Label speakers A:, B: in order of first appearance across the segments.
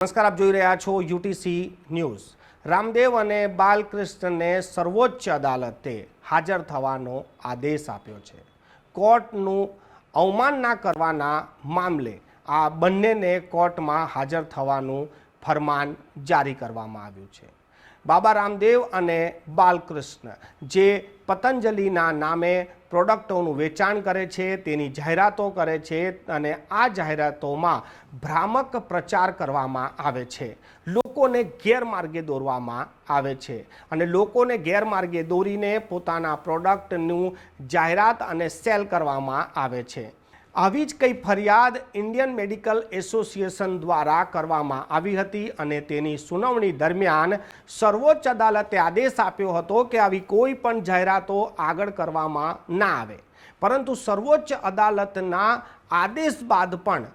A: નમસ્કાર, આપ જોઈ રહ્યા છો યુટીસી ન્યૂઝ. રામદેવ અને બાલકૃષ્ણને સર્વોચ્ચ અદાલતે હાજર થવાનો આદેશ આપ્યો છે. કોર્ટનું અવમાન ના કરવાના મામલે આ બંનેને કોર્ટમાં હાજર થવાનું ફરમાન જારી કરવામાં આવ્યું છે. બાબા રામદેવ અને બાલકૃષ્ણ, જે પતંજલિના નામે પ્રોડક્ટોનું વેચાણ કરે છે, તેની જાહેરાતો કરે છે અને આ જાહેરાતોમાં ભ્રામક પ્રચાર કરવામાં આવે છે. લોકોને ગેરમાર્ગે દોરવામાં આવે છે અને લોકોને ગેરમાર્ગે દોરીને પોતાના પ્રોડક્ટનું જાહેરાત અને સેલ કરવામાં આવે છે. આવી જ કંઈ ફરિયાદ ઇન્ડિયન મેડિકલ એસોસિએશન દ્વારા કરવામાં આવી હતી અને તેની સુનાવણી દરમિયાન સર્વોચ્ચ અદાલતે આદેશ આપ્યો હતો કે આવી કોઈ પણ જાહેરાતો આગળ કરવામાં ના આવે. પરંતુ સર્વોચ્ચ અદાલતના આદેશ બાદ પણ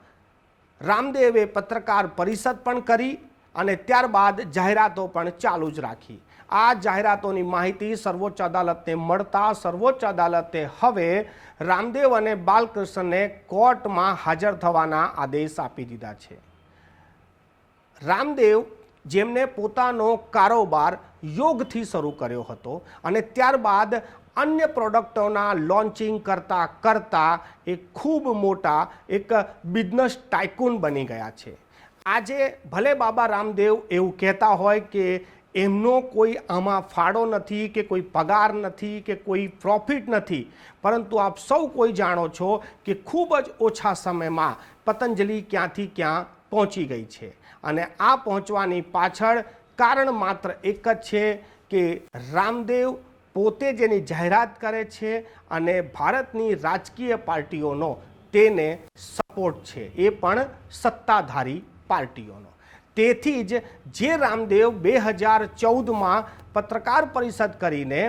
A: રામદેવે પત્રકાર પરિષદ પણ કરી અને ત્યારબાદ જાહેરાતો પણ ચાલુ જ રાખી. આ જાહેરાતોની માહિતી સર્વોચ્ચ અદાલતને મળતા સર્વોચ્ચ અદાલતે હવે રામદેવ અને બાલકૃષ્ણને કોર્ટમાં હાજર થવાના આદેશ આપી દીધા છે. રામદેવ જેમને પોતાનો કારોબાર યોગથી શરૂ કર્યો હતો અને ત્યારબાદ અન્ય પ્રોડક્ટોના લોન્ચિંગ કરતાં કરતાં એ ખૂબ મોટા એક બિઝનેસ ટાઇકૂન બની ગયા છે. આજે ભલે બાબા રામદેવ એવું કહેતા હોય કે એમનો કોઈ આમાં ફાળો નથી કે કોઈ પગાર નથી કે કોઈ પ્રોફિટ નથી, પરંતુ આપ સૌ કોઈ જાણો છો કે ખૂબ જ ઓછા સમયમાં પતંજલિ ક્યાંથી ક્યાં પહોંચી ગઈ છે. અને આ પહોંચવાની પાછળ કારણ માત્ર એક જ છે કે રામદેવ પોતે જેની જાહેરાત કરે છે અને ભારતની રાજકીય પાર્ટીઓનો તેને સપોર્ટ છે. એ પણ સત્તાધારી પાર્ટીઓનો. તેથી જ જે રામદેવ બે હજાર ચૌદમાં પત્રકાર પરિષદ કરીને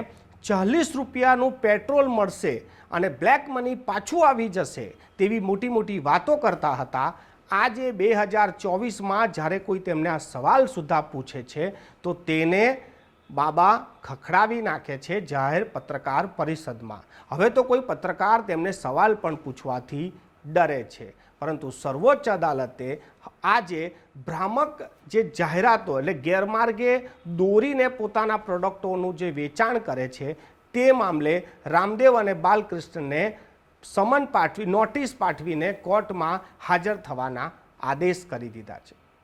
A: ચાલીસ રૂપિયાનું પેટ્રોલ મળશે અને બ્લેક મની પાછું આવી જશે તેવી મોટી મોટી વાતો કરતા હતા, આજે બે હજાર ચોવીસમાં જ્યારે કોઈ તેમને આ સવાલ સુધા પૂછે છે, તો તેને બાબા ખખડાવી નાખે છે જાહેર પત્રકાર પરિષદમાં. હવે તો કોઈ પત્રકાર તેમને સવાલ પણ પૂછવાથી ડરે છે. પરંતુ સર્વોચ્ચ અદાલતે આજે ભ્રામક જે જાહેરાતો એટલે ગેરમાર્ગે દોરીને પોતાના પ્રોડક્ટોનું જે વેચાણ કરે છે, તે મામલે રામદેવ અને બાલકૃષ્ણને સમન પાઠવી, નોટિસ પાઠવીને કોર્ટમાં હાજર થવાના આદેશ કરી દીધા છે.